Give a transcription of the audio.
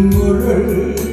눈물을